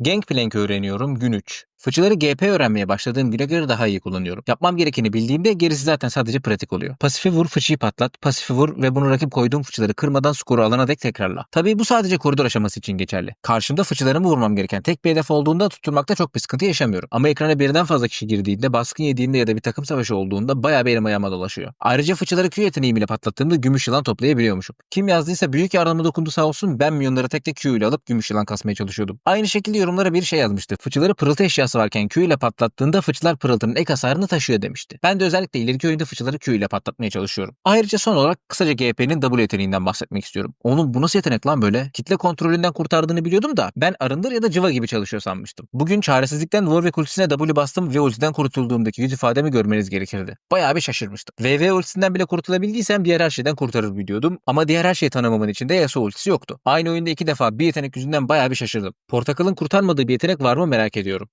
Gangplank öğreniyorum gün 3. Fıçıları GP öğrenmeye başladığım güne göre daha iyi kullanıyorum. Yapmam gerekeni bildiğimde gerisi zaten sadece pratik oluyor. Pasifi vur, fıçıyı patlat, pasifi vur ve bunu rakip koyduğum fıçıları kırmadan skoru alana dek tekrarla. Tabii bu sadece koridor aşaması için geçerli. Karşımda fıçılarımı vurmam gereken tek bir hedef olduğunda tutturmakta çok bir sıkıntı yaşamıyorum. Ama ekrana birden fazla kişi girdiğinde, baskın yediğinde ya da bir takım savaşı olduğunda bayağı bir elim ayağıma dolaşıyor. Ayrıca fıçıları Q yeteneğimle patlattığımda gümüş yılan toplayabiliyormuşum. Kim yazdıysa büyük yardımı dokundu sağ olsun ben milyonları tek tek Q ile alıp gümüş yılan kasmaya çalışıyordum. Aynı şekilde yorumlara bir şey yazmıştı. Fıçıları pırıltı eşyası varken Q ile patlattığında fıçılar pırıltının ek hasarını taşıyor demişti. Ben de özellikle ileriki oyunda fıçıları Q ile patlatmaya çalışıyorum. Ayrıca son olarak kısaca GP'nin W yeteneğinden bahsetmek istiyorum. Oğlum bu nasıl yetenek lan böyle? Kitle kontrolünden kurtardığını biliyordum da ben arındır ya da cıva gibi çalışıyor sanmıştım. Bugün çaresizlikten Warwick ultisine W bastım ve ultiden kurtulduğumdaki yüz ifademi görmeniz gerekirdi. Bayağı bir şaşırmıştım. VV ultisinden bile kurtulabildiysem diğer her şeyden kurtarır biliyordum ama diğer her şeyi tanımamın içinde Yasuo ultisi yoktu. Aynı oyunda iki defa bir yetenek yüzünden bayağı bir şaşırdım. Portakal'ın kurtarmadığı bir yetenek var mı merak ediyorum.